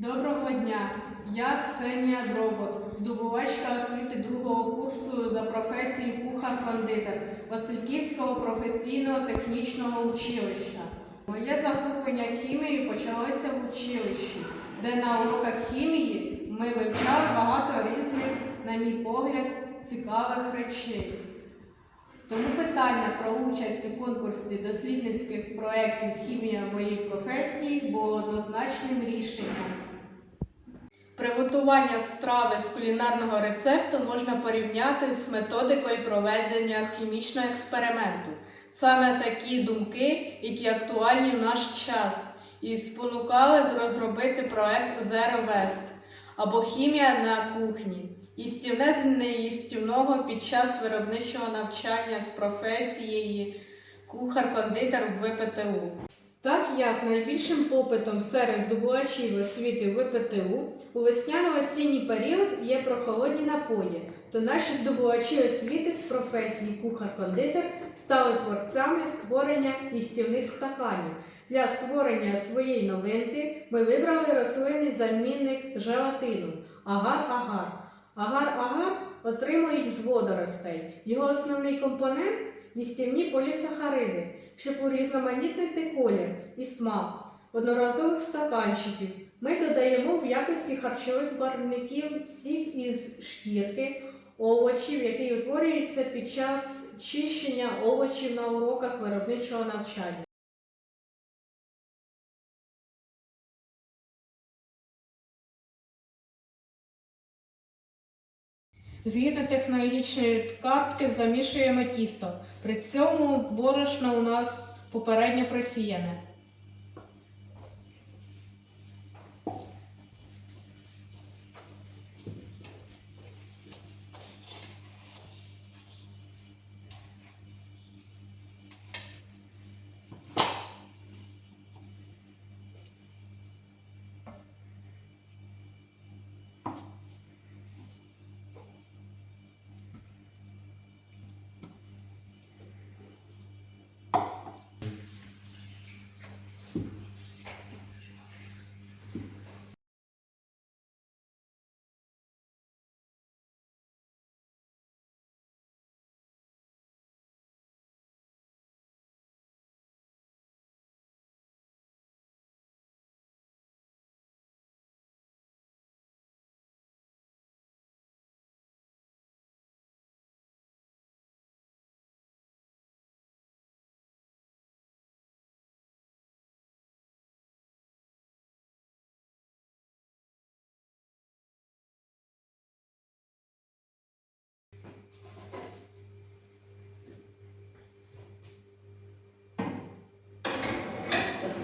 Доброго дня! Я Ксенія Дробот, здобувачка освіти другого курсу за професією кухар-кондитер Васильківського професійного технічного училища. Моє захоплення хімією почалося в училищі, де на уроках хімії ми вивчали багато різних, на мій погляд, цікавих речей. Тому питання про участь у конкурсі дослідницьких проєктів Хімія моєї професії було однозначним рішенням. Приготування страви з кулінарного рецепту можна порівняти з методикою проведення хімічного експерименту. Саме такі думки, які актуальні в наш час, і спонукали розробити проект Zero West або хімія на кухні. Їстівне з неїстівного під час виробничого навчання з професією кухар-кондитер в ВПТУ. Так як найбільшим попитом серед здобувачів освіти в ВПТУ у весняно-осінній період є прохолодні напої, то наші здобувачі освіти з професії кухар-кондитер стали творцями створення їстівних стаканів. Для створення своєї новинки ми вибрали рослинний замінник желатину агар-агар. Агар-агар отримують з водоростей. Його основний компонент їстівні полісахариди, щоб урізноманітнити колір і смак одноразових стаканчиків. Ми додаємо в якості харчових барвників сік із шкірки овочів, який утворюється під час чищення овочів на уроках виробничого навчання. Згідно технологічної картки замішуємо тісто. При цьому борошно у нас попередньо просіяне.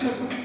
Mm-hmm.